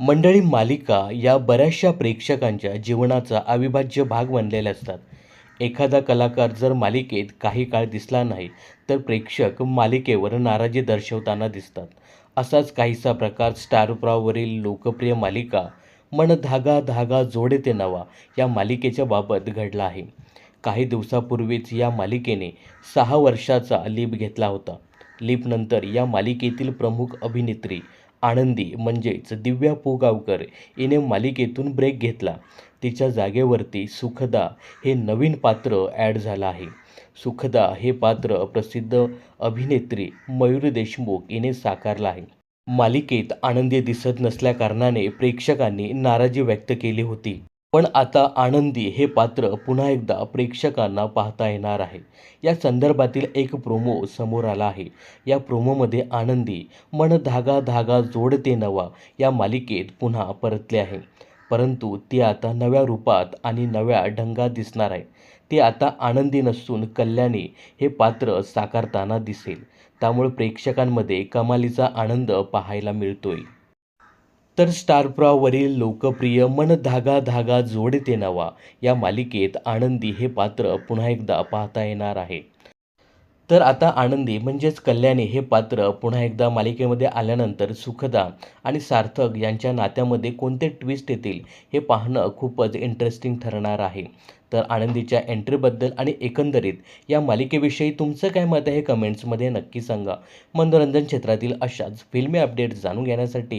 मंडळी मालिका या बऱ्याचशा प्रेक्षकांच्या जीवनाचा अविभाज्य भाग बनलेल्या असतात. एखादा कलाकार जर मालिकेत काही काळ दिसला नाही तर प्रेक्षक मालिकेवर नाराजी दर्शवताना दिसतात. असाच काहीसा प्रकार स्टारप्रावरील लोकप्रिय मालिका मन धागा धागा जोडे ते नवा या मालिकेच्या बाबत घडला आहे. काही दिवसापूर्वीच या मालिकेने सहा वर्षाचा लीप घेतला होता. लीपनंतर या मालिकेतील प्रमुख अभिनेत्री आनंदी म्हणजेच दिव्या पोगावकर हिने मालिकेतून ब्रेक घेतला. तिच्या जागेवरती सुखदा हे नवीन पात्र ॲड झालं आहे. सुखदा हे पात्र प्रसिद्ध अभिनेत्री मयुरी देशमुख हिने साकारलं आहे. मालिकेत आनंदी दिसत नसल्याकारणाने प्रेक्षकांनी नाराजी व्यक्त केली होती. पण आता आनंदी हे पात्र पुन्हा एकदा प्रेक्षकांना पाहता येणार आहे. या संदर्भातील एक प्रोमो समोर आला आहे. या प्रोमोमध्ये आनंदी मन धागा धागा जोडते नवा या मालिकेत पुन्हा परतले आहे. परंतु ती आता नव्या रूपात आणि नव्या ढंगात दिसणार आहे. ती आता आनंदी नसून कल्याणी हे पात्र साकारताना दिसेल. त्यामुळे प्रेक्षकांमध्ये कमालीचा आनंद पाहायला मिळतोय. तर स्टारप्रॉवरील लोकप्रिय मन धागा धागा जोडते नवा. या मालिकेत आनंदी हे पात्र पुन्हा एकदा पाहता येणार आहे. तर आता आनंदी म्हणजेच कल्याणी हे पात्र पुन्हा एकदा मालिकेमध्ये आल्यानंतर सुखदा आणि सार्थक यांच्या नात्यामध्ये कोणते ट्विस्ट येतील हे पाहणं खूपच इंटरेस्टिंग ठरणार आहे. तर आनंदीच्या एंट्रीबद्दल आणि एकंदरीत या मालिकेविषयी तुमचं काय मत आहे कमेंट्समध्ये नक्की सांगा. मनोरंजन क्षेत्रातील अशाच फिल्मी अपडेट्स जाणून घेण्यासाठी